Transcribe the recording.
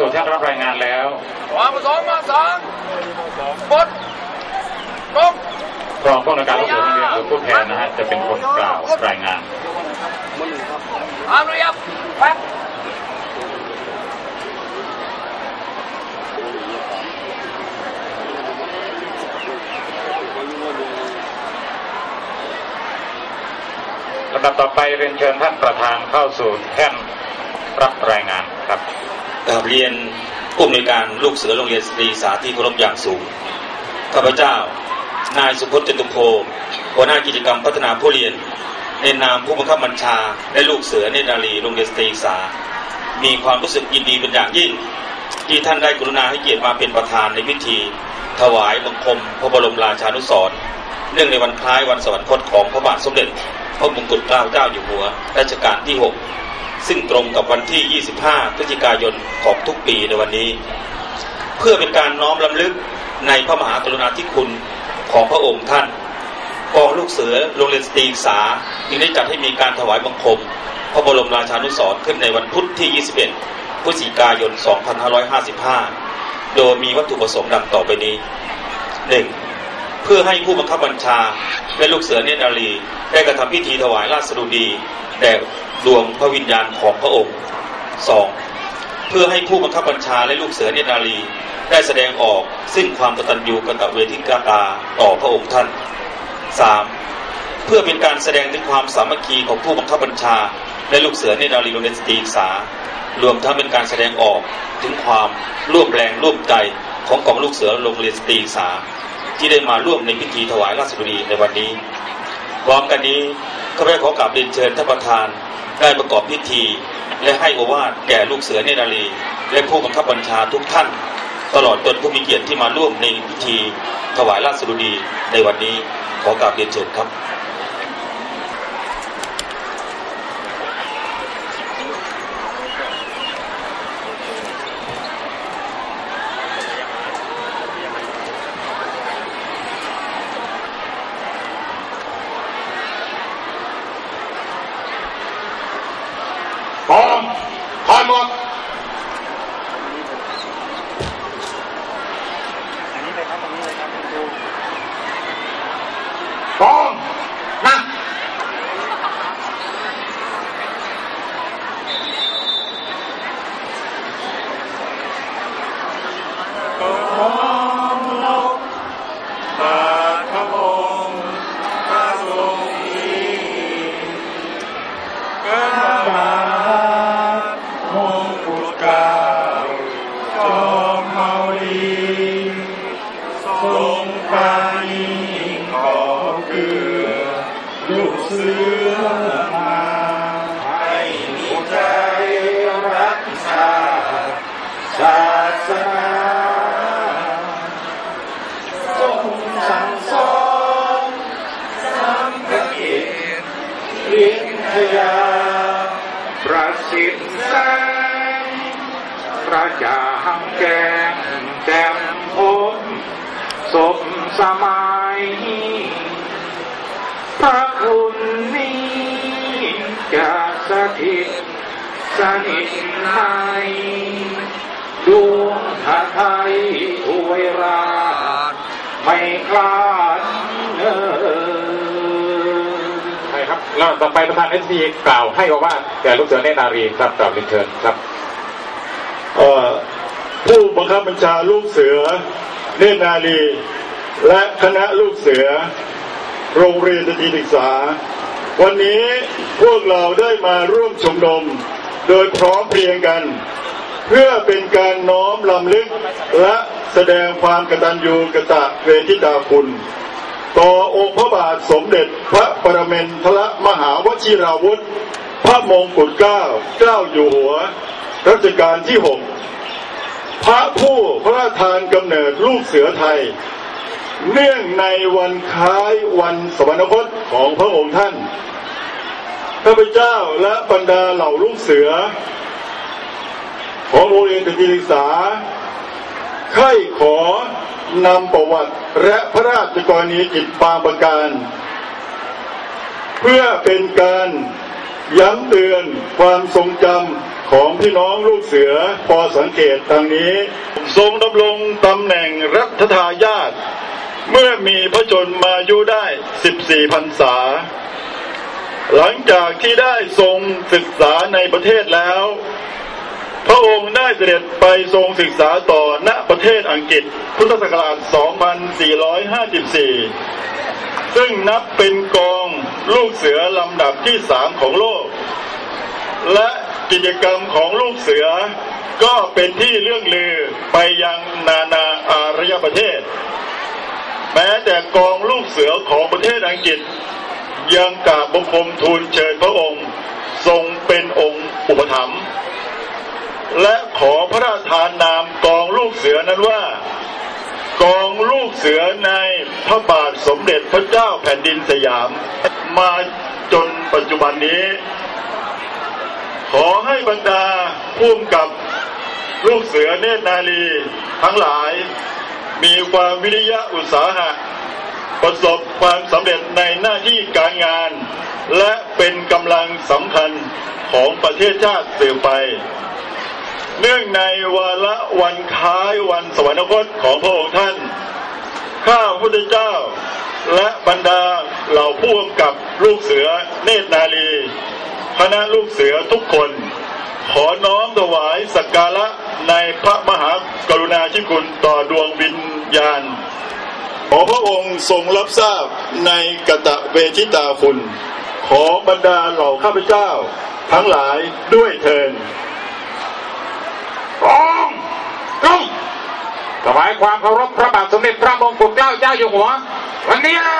สู่แท่นรับรายงานแล้ววางมาสองมาสามบดลงรองผู้อำนวยการลูกเสือโรงเรียนหรือผู้แทนนะฮะจะเป็นคนกล่าวรายงานตามระยะแป๊บลำดับต่อไปเรียนเชิญท่านประธานเข้าสู่แท่นรับรายงานครับ กราบเรียนผู้อำนวยการลูกเสือโรงเรียนสตรีสาที่เคารพอย่างสูงข้าพเจ้า นายสุพจน์จตุโพหัวหน้ากิจกรรมพัฒนาผู้เรียนในนามผู้บังคับบัญชาและลูกเสือเนตรนารีโรงเรียนสตรีสามีความรู้สึกยินดีเป็นอย่างยิ่ง ที่ท่านได้กรุณาให้เกียรติมาเป็นประธานในพิธี ถวายบังคม พระบรมราชานุสรณ์เนื่องในวันคล้ายวันสวรรคตของพระบาทสมเด็จ พระมงกุฎเกล้าเจ้าอยู่หัวรัชกาลที่ 6 ซึ่งตรงกับวันที่ 25 พฤศจิกายนของทุกปีในวันนี้ เพื่อเป็นการน้อมลำลึกในพระมหากรุณาธิคุณของพระองค์ท่านกองลูกเสือโรงเรียนสตรีศึกษาจึงได้จัดให้มีการถวายบังคม พระบรมราชานุสรณ์ขึ้นในวันพุธที่ 21 พฤศจิกายน 2555 โดยมีวัตถุประสงค์ดังต่อไปนี้ 1. เพื่อให้ผู้บังคับบัญชาและลูกเสือเนตรนารีได้กระทำพิธีถวายราชสดุดี แด่ดวงพระวิญญาณของพระองค์ 2. เพื่อให้ผู้บังคับบัญชาและลูกเสือเนนารีได้แสดงออกซึ่งความกตัญญูกตเวทิกาตาต่อพระองค์ท่าน 3. เพื่อเป็นการแสดงถึงความสามัคคีของผู้บังคับบัญชา และลูกเสือเนนารีโรงเรียนสตรีศึกษารวมทั้งเป็นการแสดงออกถึงความร่วมแรงร่วมใจของกองลูกเสือโรงเรียนสตรีศึกษาที่ได้มาร่วมในพิธีถวายราชบุรีในวันนี้ พร้อมกันนี้ข้าพเจ้าขอกราบเรียนเชิญท่านประธานได้ประกอบพิธี และให้โอวาทแก่ลูกเสือเนรนารีและผู้บังคับบัญชาทุกท่าน ตลอดจนผู้มีเกียรติที่มาร่วมในพิธีถวายราชสุดีในวันนี้ขอกราบเรียนเชิญครับ พร้อมถอยหมด อันนี้เลยครับตรงนี้เลยครับคุณครู พร้อมนะ บาทพระองค์พระทรงมีกบาทมงกุฎเกล้าจอมเมาลีทรงปราณีขอเกือ ลูกเสือมาให้มีใจรักชาติศาสนาทรงสั่งสอนสัมภกิจวิทยาประสิทธิ์แสงพระจางแกงแจ่มพมสมสมัย ถิตสนิทในดวงพระไทยถวยราชไม่คลาดเนินใช่ครับแล้วต่อไปประธานเอสซีกล่าวให้โอวาแก่ลูกเสือเนตนารีครับกล่าวเรียนเชิญครับเอ่อผู้บังคับบัญชาลูกเสือ เนตนารี และคณะลูกเสือ โรงเรียนสตรีศึกษา วันนี้พวกเราได้มาร่วมชุมนุมโดยพร้อมเพรียงกัน เพื่อเป็นการน้อมลำลึกและแสดงความกตัญญูกตเวทิตาคุณ ต่อองค์พระบาทสมเด็จพระปรเมนทรมหาวชิราวุธ พระมงกุฎเกล้าเจ้าอยู่หัว รัชกาลที่หกพระผู้พระราชทานกำเนิดลูกเสือไทย เนื่องในวันคล้ายวันสวรรคตของพระองค์ท่าน ข้าพเจ้าและบรรดาเหล่าลูกเสือ ของโรงเรียนสตรีศึกษาใคร่ขอนำประวัติและพระราชกรณียกิจบางประการ เพื่อเป็นการย้ำเตือนความทรงจำของพี่น้องลูกเสือพอสังเกตดังนี้ ทรงดำรงตำแหน่งรัฐทายาทเมื่อมีพระชนมายุได้ 14พรรษา หลังจากที่ได้ทรงศึกษาในประเทศแล้ว พระองค์ได้เสด็จไปทรงศึกษาต่อณประเทศอังกฤษ พุทธศักราช 2454 ซึ่งนับเป็นกองลูกเสือลำดับที่สามของโลก และกิจกรรมของลูกเสือก็เป็นที่เรื่องลือไปยังนานาอารยประเทศ แม้แต่กองลูกเสือของประเทศอังกฤษ ยังกราบบังคมทูลเชิญพระองค์ ทรงเป็นองค์อุปถัมภ์และขอพระราชทานนามกองลูกเสือนั้นว่า กองลูกเสือในพระบาทสมเด็จพระเจ้าแผ่นดินสยาม มาจนปัจจุบันนี้ ขอให้บรรดาผู้กำกับลูกเสือเนตรนาลีทั้งหลายมีความวิริยะอุตสาหะ ประสบความสำเร็จในหน้าที่การงาน และเป็นกำลังสำคัญของประเทศชาติสืบไป เนื่องในวาระวันคล้ายวันสวรรคตของพระองค์ท่าน ข้าพุทธเจ้า และบรรดาเหล่าผู้กำกับลูกเสือเนตรนาลี คณะลูกเสือทุกคน ขอน้อมถวายสักการะในพระมหากรุณาธิคุณต่อดวงวิญญาณ ขอพระองค์ทรงรับทราบในกตะเวทิตาคุณ ขอบรรดาเหล่าข้าพเจ้า ทั้งหลายด้วยเทินกองลงถวายความเคารพพระบาทสมเด็จพระมงกุฎเกล้าเจ้าอยู่หัว วันนี้นะ